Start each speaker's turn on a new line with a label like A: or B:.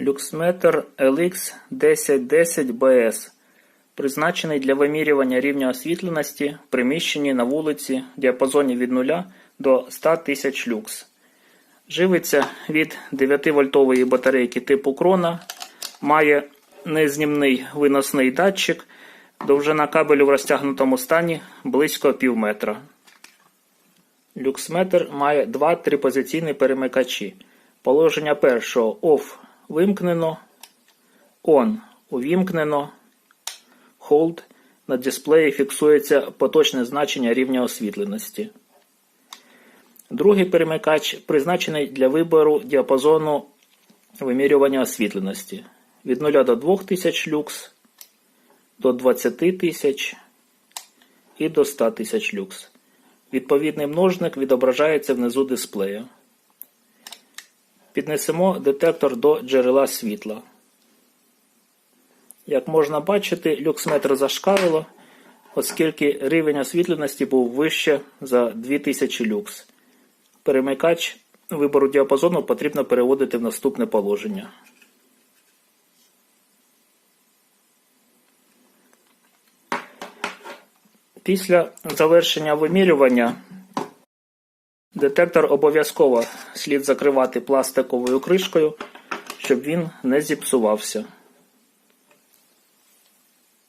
A: Люксметр LX 1010BS призначений для вимірювання рівня освітленості в приміщенні на вулиці в діапазоні від 0 до 100 тисяч люкс. Живиться від 9-вольтової батарейки типу крона, має незнімний виносний датчик, довжина кабелю в розтягнутому стані близько пів метра. Люксметр має два трипозиційні перемикачі. Положення першого OFF вимкнено, ON увімкнено, Hold на дисплеї фіксується поточне значення рівня освітленості. Другий перемикач призначений для вибору діапазону вимірювання освітленості від 0 до 2000 люкс, до 20 тисяч і до 100 тисяч люкс. Відповідний множник відображається внизу дисплея. Піднесемо детектор до джерела світла. Як можна бачити, люксметр зашкалило, оскільки рівень освітленості був вище за 2000 люкс. Перемикач вибору діапазону потрібно переводити в наступне положення. Після завершення вимірювання детектор обов'язково слід закривати пластиковою кришкою, щоб він не зіпсувався.